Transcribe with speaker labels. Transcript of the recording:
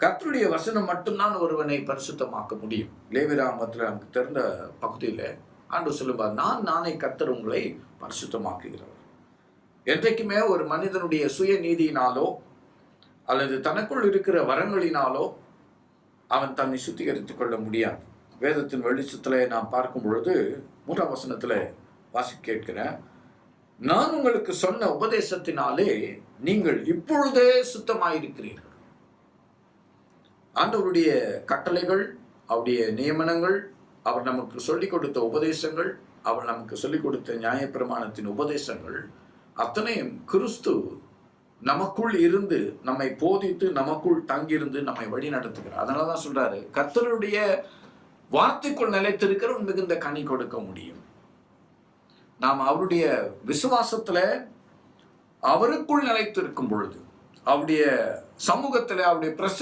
Speaker 1: கத்தருடைய வசனம் மட்டும்தான் ஒருவனை பரிசுத்தமாக்க முடியும். லேவிராமத்தில் அங்கு தெரிந்த பகுதியில் ஆண்டு சொல்லுவார் நான் நானே கத்தர் உங்களை பரிசுத்தமாக்குகிறவர். என்றைக்குமே ஒரு மனிதனுடைய சுய நீதியினாலோ அல்லது தனக்குள் இருக்கிற வரங்களினாலோ அவன் தன்னை சுத்திகரித்துக் கொள்ள முடியாது. வேதத்தின் வெளிச்சத்தில் நான் பார்க்கும் பொழுது மூன்றாம் வசனத்தில் வாசி கேட்கிறேன் நான் உங்களுக்கு சொன்ன உபதேசத்தினாலே நீங்கள் இப்பொழுதே சுத்தமாயிருக்கிறீர்கள். ஆண்டவருடைய கட்டளைகள் அவருடைய நியமனங்கள் அவர் நமக்கு சொல்லிக் கொடுத்த உபதேசங்கள் அவர் நமக்கு சொல்லிக் கொடுத்த நியாயப்பிரமாணத்தின் உபதேசங்கள் அத்தனையும் கிறிஸ்து நமக்குள் இருந்து நம்மை போதித்து நமக்குள் தங்கியிருந்து நம்மை வழி நடத்துகிறார். அதனால தான் சொல்றாரு கர்த்தருடைய வார்த்தைக்குள் நிலைத்திருக்கிறவன் மிகுந்த கனி கொடுக்க முடியும். நாம் அவருடைய விசுவாசத்துல அவருக்குள் நிலைத்திருக்கும் பொழுது அவருடைய சமூகத்துல அவருடைய பிரச